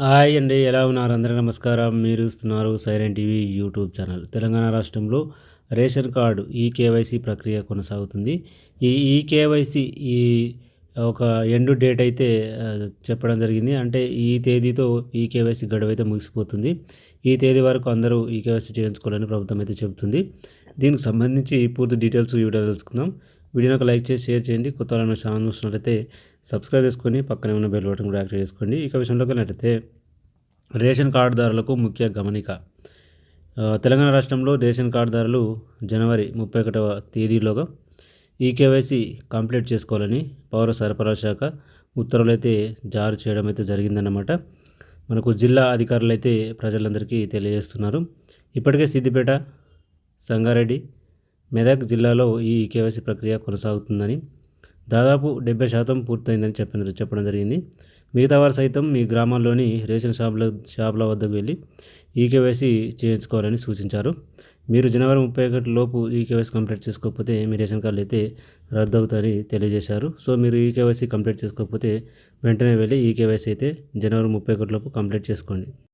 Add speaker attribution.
Speaker 1: Hi అండి ఎలా ఉన్నారు? అందరూ నమస్కారం. మీరు ఇస్తున్నారు silent TV YouTube channel. Telangana రాష్ట్రంలో రేషన్ కార్డు ఈ కేవైసీ ప్రక్రియ కొనసాగుతుంది. ఈ ఈ కేవైసీ ఈ ఒక ఎండు డేట్ అయితే చెప్పడం జరిగింది. అంటే ఈ తేదీతో ఈ కేవైసీ గడువు అయితే ముగిసిపోతుంది. ఈ తేదీ వరకు అందరూ ఈ కేవైసీ చేయించుకోవాలని ప్రభుత్వం అయితే చెబుతుంది. దీనికి సంబంధించి పూర్తి డీటెయిల్స్ వీడియో తెలుసుకుందాం. వీడియోని ఒక లైక్ చేసి షేర్ చేయండి. కొత్త వాళ్ళని ఛానల్ చూసినట్లయితే సబ్స్క్రైబ్ చేసుకొని పక్కనే ఉన్న బెల్ బటన్ కూడా యాక్టివ్ చేసుకోండి. ఇక విషయంలోకి వెళ్ళినట్లయితే రేషన్ కార్డుదారులకు ముఖ్య గమనిక. తెలంగాణ రాష్ట్రంలో రేషన్ కార్డుదారులు జనవరి ముప్పై ఒకటవ తేదీలోగా ఈ కేవైసీ కంప్లీట్ చేసుకోవాలని పౌర సరఫరా శాఖ ఉత్తర్వులు అయితే జారీ చేయడం అయితే జరిగిందన్నమాట. మనకు జిల్లా అధికారులు అయితే ప్రజలందరికీ తెలియజేస్తున్నారు. ఇప్పటికే సిద్దిపేట సంగారెడ్డి మెదక్ జిల్లాలో ఈ కేవైసీ ప్రక్రియ కొనసాగుతుందని దాదాపు డెబ్బై శాతం పూర్తయిందని చెప్పిన చెప్పడం జరిగింది. మిగతా వారు సైతం మీ గ్రామాల్లోని రేషన్ షాపుల షాపుల వద్దకు వెళ్ళి ఈ కేవైసీ చేయించుకోవాలని సూచించారు. మీరు జనవరి ముప్పై ఒకటి లోపు ఈ కేవైసీ కంప్లీట్ చేసుకోకపోతే మీ రేషన్ కార్డులు అయితే రద్దు అవుతాయని తెలియజేశారు. సో మీరు ఈ కేవైసీ కంప్లీట్ చేసుకోకపోతే వెంటనే వెళ్ళి ఈ కేవైసీ అయితే జనవరి ముప్పై ఒకటి లోపు కంప్లీట్ చేసుకోండి.